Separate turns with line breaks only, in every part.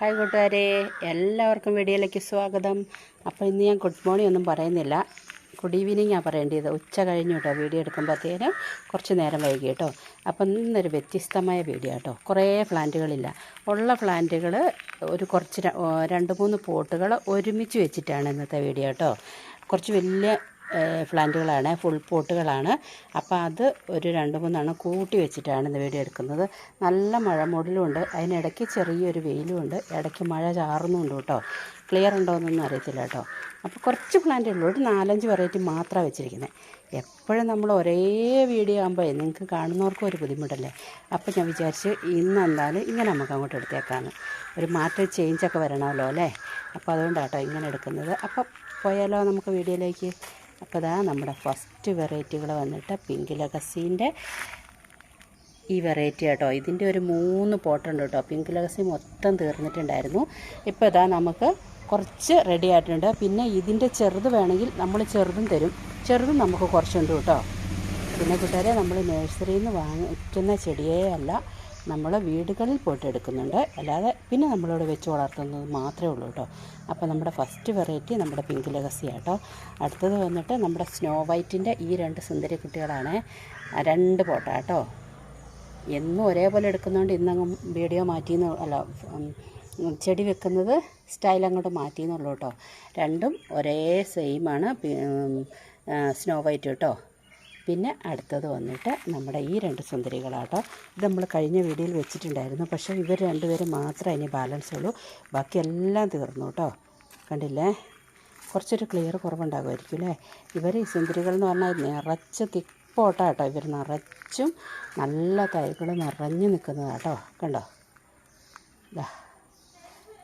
Hi കൂട്ടുകാരെ എല്ലാവർക്കും വീഡിയോയിലേക്ക് സ്വാഗതം. അപ്പോൾ ഇന്ന് ഞാൻ ഗുഡ് മോർണിംഗ് ഒന്നും പറയുന്നില്ല. ഗുഡ് ഈവനിങ്ങാണ് പറയേണ്ടത്. ഉച്ച കഴിഞ്ഞു കേട്ടോ വീഡിയോ എടുക്കുമ്പോഴത്തേനും കുറച്ച് നേരം വൈകി കേട്ടോ. അപ്പം ഇന്നൊരു വ്യത്യസ്തമായ വീഡിയോ കേട്ടോ. കുറേ പ്ലാന്റുകളില്ല. ഉള്ള പ്ലാന്റുകൾ ഒരു കുറച്ച് രണ്ട് മൂന്ന് പോട്ടുകൾ ഒരുമിച്ച് വെച്ചിട്ടാണ് ഇന്നത്തെ വീഡിയോ കേട്ടോ. കുറച്ച് വലിയ പ്ലാന്റുകളാണ് ഫുൾ പോട്ടുകളാണ്. അപ്പോൾ അത് ഒരു രണ്ട് മൂന്നെണ്ണം കൂട്ടി വെച്ചിട്ടാണ് ഇന്ന് വീഡിയോ എടുക്കുന്നത്. നല്ല മഴ മൂടലുമുണ്ട് അതിനിടയ്ക്ക് ചെറിയൊരു വെയിലുമുണ്ട് ഇടയ്ക്ക് മഴ ചാറുന്നുണ്ട് കേട്ടോ. ക്ലിയർ ഉണ്ടോ എന്നൊന്നും അറിയത്തില്ല കേട്ടോ. അപ്പോൾ കുറച്ച് പ്ലാന്റേ ഉള്ളൂ. ഒരു നാലഞ്ച് വെറൈറ്റി മാത്രമാണ് വെച്ചിരിക്കുന്നത് എപ്പോഴും നമ്മൾ ഒരേ വീഡിയോ ആകുമ്പോൾ നിങ്ങൾക്ക് കാണുന്നവർക്കും ഒരു ബുദ്ധിമുട്ടല്ലേ? അപ്പോൾ ഞാൻ വിചാരിച്ച് ഇന്ന് എന്തായാലും ഇങ്ങനെ നമുക്ക് അങ്ങോട്ട് എടുത്തേക്കാന്ന്. ഒരു മാറ്റം ചേഞ്ചൊക്കെ വരണമല്ലോ അല്ലേ? അപ്പോൾ അതുകൊണ്ടാണ് അതുകൊണ്ടാട്ടോ ഇങ്ങനെ എടുക്കുന്നത്. അപ്പോൾ പോയാലോ നമുക്ക് വീഡിയോയിലേക്ക്? അപ്പോൾ ഇതാ നമ്മുടെ ഫസ്റ്റ് വെറൈറ്റികൾ വന്നിട്ട് പിങ്ക് ലഗസീന്റെ ഈ വെറൈറ്റി കേട്ടോ ഇതിന്റെ ഒരു മൂന്ന് പോട്ടുണ്ട് കേട്ടോ പിങ്ക് ലഗസി മൊത്തം തീർന്നിട്ടുണ്ടായിരുന്നു. ഇപ്പോൾ ഇതാ നമുക്ക് കുറച്ച് റെഡി ആയിട്ടുണ്ട്. പിന്നെ ഇതിന്റെ ചെറുത് വേണമെങ്കിൽ നമ്മൾ ചെറുതും തരും. ചെറുതും നമുക്ക് കുറച്ചുണ്ട് കേട്ടോ പിന്നെ കൂട്ടുകാരെ നമ്മൾ നഴ്സറിയിൽ നിന്ന് വാങ്ങിക്കുന്ന ചെടിയേ അല്ല. നമ്മൾ വീടുകളിൽ പോയിട്ട് എടുക്കുന്നുണ്ട് അല്ലാതെ പിന്നെ നമ്മളിവിടെ വെച്ച് വളർത്തുന്നത് മാത്രമേ ഉള്ളൂ കേട്ടോ അപ്പോൾ നമ്മുടെ ഫസ്റ്റ് വെറൈറ്റി നമ്മുടെ പിങ്ക് ലഗസി കേട്ടോ അടുത്തത് വന്നിട്ട് നമ്മുടെ സ്നോ വൈറ്റിന്റെ ഈ രണ്ട് സുന്ദരി കുട്ടികളാണ്. രണ്ട് പോട്ട കേട്ടോ എന്നും ഒരേപോലെ എടുക്കുന്നതുകൊണ്ട് ഇന്നങ്ങ് വീഡിയോ മാറ്റിയെന്ന് അല്ല ചെടി വെക്കുന്നത് സ്റ്റൈൽ അങ്ങോട്ട് മാറ്റിയെന്നുള്ളൂ കേട്ടോ രണ്ടും ഒരേ സെയിമാണ് സ്നോ വൈറ്റ് കേട്ടോ പിന്നെ അടുത്തത് വന്നിട്ട് നമ്മുടെ ഈ രണ്ട് സുന്ദരികളാട്ടോ. ഇത് നമ്മൾ കഴിഞ്ഞ വീഡിയോയിൽ വെച്ചിട്ടുണ്ടായിരുന്നു. പക്ഷേ ഇവർ രണ്ടുപേരും മാത്രമേ ഇനി ബാലൻസ് ഉള്ളൂ. ബാക്കി എല്ലാം തീർന്നു കേട്ടോ. കണ്ടില്ലേ? കുറച്ചൊരു ക്ലിയർ കുറവുണ്ടാകുമായിരിക്കും അല്ലേ? ഇവർ ഈ സുന്ദരികൾ എന്ന് പറഞ്ഞാൽ നിറച്ച് തിക്കോട്ടാ കേട്ടോ ഇവർ നിറച്ചും നല്ല തൈകൾ നിറഞ്ഞു നിൽക്കുന്നതാട്ടോ. കണ്ടോ? ഇതാ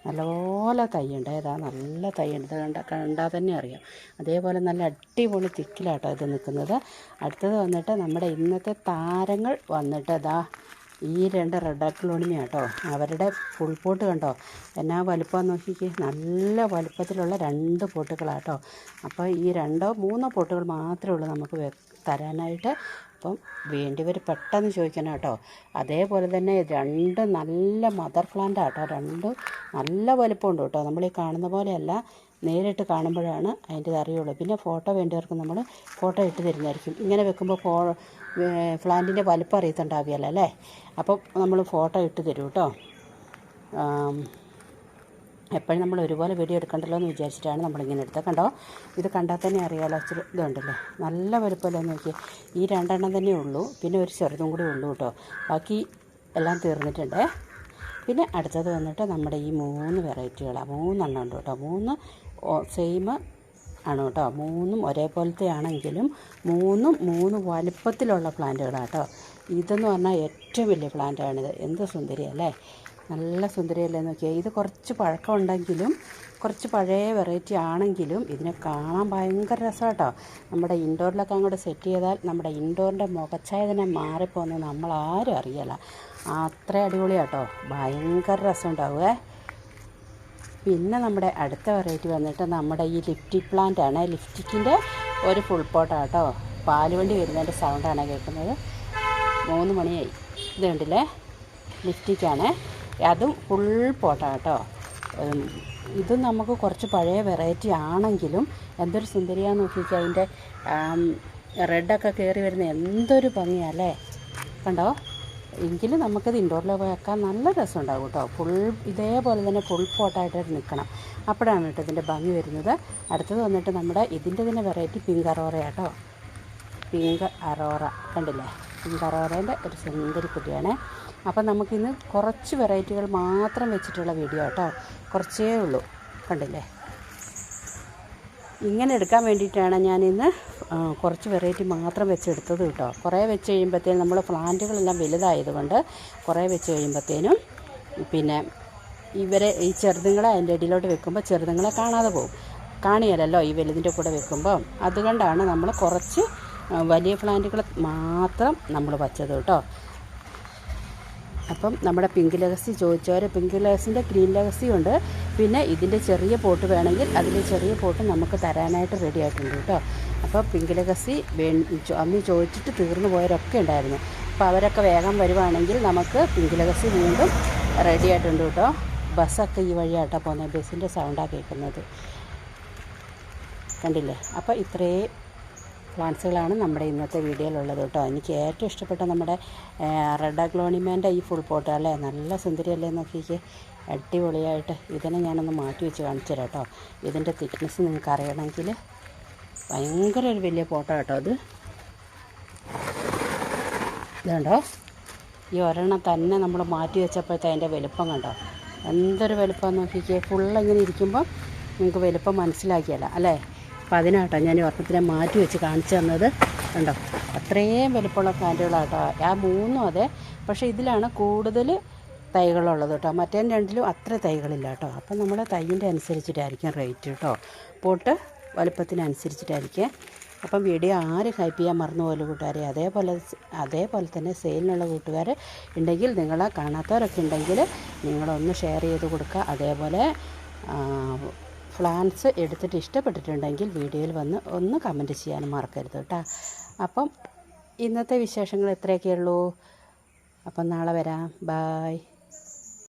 നല്ലപോലെ തൈയുണ്ട്. ഏതാ നല്ല തൈയുണ്ട്. കണ്ട കണ്ടാൽ തന്നെ അറിയാം. അതേപോലെ നല്ല അടിപൊളി തിക്കിലാട്ടോ ഇത് നിൽക്കുന്നത്. അടുത്തത് വന്നിട്ട് നമ്മുടെ ഇന്നത്തെ താരങ്ങൾ വന്നിട്ട് ഇതാ ഈ രണ്ട് റെഡ് അക്ലോണിമ കേട്ടോ അവരുടെ ഫുൾ പോട്ട് കണ്ടോ? എന്നാ വലുപ്പം നോക്കിക്കേ. നല്ല വലുപ്പത്തിലുള്ള രണ്ട് പോട്ടുകളാട്ടോ. അപ്പോൾ ഈ രണ്ടോ മൂന്നോ പോട്ടുകൾ മാത്രമേ ഉള്ളൂ നമുക്ക് തരാനായിട്ട് അപ്പം വേണ്ടിവർ പെട്ടെന്ന് ചോദിക്കണം കേട്ടോ. അതേപോലെ തന്നെ രണ്ട് നല്ല മദർ പ്ലാന്റ് ആട്ടോ രണ്ട് നല്ല വലുപ്പമുണ്ട് കേട്ടോ. നമ്മൾ ഈ കാണുന്ന പോലെയല്ല. നേരിട്ട് കാണുമ്പോഴാണ് അതിന്റെ അറിയുള്ളൂ. പിന്നെ ഫോട്ടോ വേണ്ടിയവർക്ക് നമ്മൾ ഫോട്ടോ ഇട്ട് തരുന്നതായിരിക്കും. ഇങ്ങനെ വെക്കുമ്പോൾ ഫോ പ്ലാന്റിന്റെ വലിപ്പം അറിയത്തുണ്ടാവുകയല്ലേ അപ്പം നമ്മൾ ഫോട്ടോ ഇട്ട് തരും കേട്ടോ. എപ്പോഴും നമ്മൾ ഒരുപോലെ വീഡിയോ എടുക്കണ്ടല്ലോ എന്ന് വിചാരിച്ചിട്ടാണ് നമ്മളിങ്ങനെ എടുത്തത്. കണ്ടോ? ഇത് കണ്ടാൽ തന്നെ അറിയാലോ ഇച്ചിരി ഇതുണ്ടല്ലോ. നല്ല വലുപ്പമല്ലേ നോക്കി ഈ രണ്ടെണ്ണം തന്നെ ഉള്ളൂ. പിന്നെ ഒരു ചെറുതും കൂടി ഉള്ളൂ കേട്ടോ. ബാക്കി എല്ലാം തീർന്നിട്ടുണ്ട്. പിന്നെ അടുത്തത് വന്നിട്ട് നമ്മുടെ ഈ മൂന്ന് വെറൈറ്റികളാണ് മൂന്നെണ്ണം ഉണ്ട് കേട്ടോ. മൂന്ന് സെയിം ആണ് കേട്ടോ. മൂന്നും ഒരേപോലത്തെ ആണെങ്കിലും മൂന്നും മൂന്ന് വലുപ്പത്തിലുള്ള പ്ലാന്റുകളാണ് കേട്ടോ. ഇതെന്ന് പറഞ്ഞാൽ ഏറ്റവും വലിയ പ്ലാന്റാണിത് എന്ത് സുന്ദരിയല്ലേ? നല്ല സുന്ദരിയല്ലേ നോക്കിയാൽ ഇത് കുറച്ച് പഴക്കമുണ്ടെങ്കിലും കുറച്ച് പഴയ വെറൈറ്റി ആണെങ്കിലും ഇതിനെ കാണാൻ ഭയങ്കര രസമാട്ടോ. നമ്മുടെ ഇൻഡോറിലൊക്കെ അങ്ങോട്ട് സെറ്റ് ചെയ്താൽ നമ്മുടെ ഇൻഡോറിന്റെ മുഖച്ചായ തന്നെ മാറിപ്പോകുന്നത് നമ്മളാരും അറിയില്ല. അത്ര അടിപൊളിയാട്ടോ. ഭയങ്കര രസം ഉണ്ടാവുമേ പിന്നെ നമ്മുടെ അടുത്ത വെറൈറ്റി വന്നിട്ട് നമ്മുടെ ഈ ലിഫ്റ്റി പ്ലാന്റ് ആണ്. ലിഫ്റ്റിക്കിന്റെ ഒരു ഫുൾ പോട്ടാട്ടോ പാലുവണ്ടി വരുന്നതിന്റെ സൗണ്ടാണ് കേൾക്കുന്നത്. മൂന്ന് മണിയായി. ഇത് കണ്ടില്ലേ? ലിഫ്റ്റിക്കാണ് അതും ഫുൾ പോട്ടാണ് കേട്ടോ. ഇത് നമുക്ക് കുറച്ച് പഴയ വെറൈറ്റി ആണെങ്കിലും എന്തൊരു സുന്ദരിയാന്ന് നോക്കിക്കുക അതിന്റെ റെഡൊക്കെ കയറി വരുന്ന എന്തൊരു ഭംഗിയല്ലേ കണ്ടോ? എങ്കിലും നമുക്കത് ഇൻഡോറിൽ വെക്കാൻ നല്ല രസമുണ്ടാകും കേട്ടോ. ഫുൾ ഇതേപോലെ തന്നെ ഫുൾ പോട്ടായിട്ട് നിൽക്കണം അപ്പോഴാണ് കേട്ടോ ഇതിന്റെ ഭംഗി വരുന്നത്. അടുത്തത് വന്നിട്ട് നമ്മുടെ ഇതിന്റെ തന്നെ വെറൈറ്റി പിങ്ക് അറോറ കേട്ടോ. പിങ്ക് അറോറ കണ്ടില്ലേ? പിങ്ക് അറോറേന്റെ ഒരു സുന്ദരി കുട്ടിയാണ്. അപ്പം നമുക്കിന്ന് കുറച്ച് വെറൈറ്റികൾ മാത്രം വെച്ചിട്ടുള്ള വീഡിയോ കേട്ടോ. കുറച്ചേ ഉള്ളൂ. കണ്ടില്ലേ? ഇങ്ങനെ എടുക്കാൻ വേണ്ടിയിട്ടാണ് ഞാനിന്ന് കുറച്ച് വെറൈറ്റി മാത്രം വെച്ചെടുത്തത് കേട്ടോ. കുറേ വെച്ച് കഴിയുമ്പോഴത്തേനും നമ്മൾ പ്ലാന്റുകളെല്ലാം വലുതായതുകൊണ്ട് കുറേ വെച്ച് കഴിയുമ്പോഴത്തേനും പിന്നെ ഇവരെ ഈ ചെറുതുങ്ങളെ അതിന്റെ ഇടയിലോട്ട് വെക്കുമ്പോൾ ചെറുതുങ്ങളെ കാണാതെ പോകും. കാണിയല്ലോ ഈ വലുതിന്റെ കൂടെ വെക്കുമ്പോൾ അതുകൊണ്ടാണ് നമ്മൾ കുറച്ച് വലിയ പ്ലാന്റുകൾ മാത്രം നമ്മൾ വച്ചത് കേട്ടോ. അപ്പം നമ്മുടെ പിങ്ക് ലഹസി ചോദിച്ചവർ പിങ്ക് ലഹസിന്റെ ഗ്രീൻ ലഹസി ഉണ്ട് പിന്നെ ഇതിന്റെ ചെറിയ പോട്ട് വേണമെങ്കിൽ അതിന്റെ ചെറിയ പോട്ട് നമുക്ക് തരാനായിട്ട് റെഡി ആയിട്ടുണ്ട് കേട്ടോ. അപ്പോൾ പിങ്ക് ലഹസി വേ അന്ന് ചോദിച്ചിട്ട് തീർന്നു പോയവരൊക്കെ ഉണ്ടായിരുന്നു. അപ്പോൾ അവരൊക്കെ വേഗം വരുവാണെങ്കിൽ നമുക്ക് പിങ്ക് ലഹസി വീണ്ടും റെഡി ആയിട്ടുണ്ട് കേട്ടോ. ബസ്സൊക്കെ ഈ വഴിയാട്ടോ പോകുന്നത്. ബസ്സിന്റെ സൗണ്ടാണ് കേൾക്കുന്നത്. കണ്ടില്ലേ? അപ്പോൾ ഇത്രയും പ്ലാന്റ്സുകളാണ് നമ്മുടെ ഇന്നത്തെ വീഡിയോയിലുള്ളത് കേട്ടോ. എനിക്ക് ഏറ്റവും ഇഷ്ടപ്പെട്ട നമ്മുടെ റെഡ് അഗ്ലോണിമേന്റെ ഈ ഫുൾ പോട്ട് അല്ലേ? നല്ല സുന്ദരിയല്ലേ നോക്കിക്കേ. അടിപൊളിയായിട്ട് ഇതിനെ ഞാനൊന്ന് മാറ്റി വെച്ച് കാണിച്ചു തരാം കേട്ടോ. ഇതിന്റെ തിക്നെസ് നിങ്ങൾക്ക് അറിയണമെങ്കിൽ ഭയങ്കര ഒരു വലിയ പോട്ടോ കേട്ടോ അത്. ഇതുണ്ടോ? ഈ ഒരെണ്ണം തന്നെ നമ്മൾ മാറ്റി വെച്ചപ്പോഴത്തെ അതിന്റെ വലുപ്പം കണ്ടോ? എന്തൊരു വലുപ്പം നോക്കിക്കേ. ഫുള്ളിങ്ങനെ ഇരിക്കുമ്പോൾ നിങ്ങൾക്ക് വലുപ്പം മനസ്സിലാക്കിയല്ല അല്ലേ? അപ്പോൾ അതിനാട്ടോ ഞാൻ ഒരെണ്ണത്തിനെ മാറ്റി വെച്ച് കാണിച്ചു തന്നത്. ഉണ്ടോ അത്രയും വലുപ്പമുള്ള പ്ലാന്റുകളാട്ടോ ആ മൂന്നും അതെ. പക്ഷേ ഇതിലാണ് കൂടുതൽ തൈകളുള്ളത് കേട്ടോ. മറ്റേ രണ്ടിലും അത്ര തൈകളില്ല കേട്ടോ അപ്പം നമ്മൾ തൈയിന്റെ അനുസരിച്ചിട്ടായിരിക്കും റേറ്റ് കേട്ടോ. പോട്ട് വലുപ്പത്തിനനുസരിച്ചിട്ടായിരിക്കും. അപ്പം വീഡിയോ ആരും ഹൈപ്പ് ചെയ്യാൻ മറന്നു പോലെ കൂട്ടുകാരെ അതേപോലെ അതേപോലെ തന്നെ സെയിലിനുള്ള കൂട്ടുകാർ ഉണ്ടെങ്കിൽ നിങ്ങളെ കാണാത്തവരൊക്കെ ഉണ്ടെങ്കിൽ നിങ്ങളൊന്ന് ഷെയർ ചെയ്ത് കൊടുക്കുക. അതേപോലെ ഫ്ലാൻസ് എടുത്തിട്ട് ഇഷ്ടപ്പെട്ടിട്ടുണ്ടെങ്കിൽ വീഡിയോയിൽ വന്ന് ഒന്ന് കമന്റ് ചെയ്യാനും മറക്കരുത് കേട്ടോ. അപ്പം ഇന്നത്തെ വിശേഷങ്ങൾ എത്രയൊക്കെയുള്ളൂ അപ്പം നാളെ വരാം. ബായ്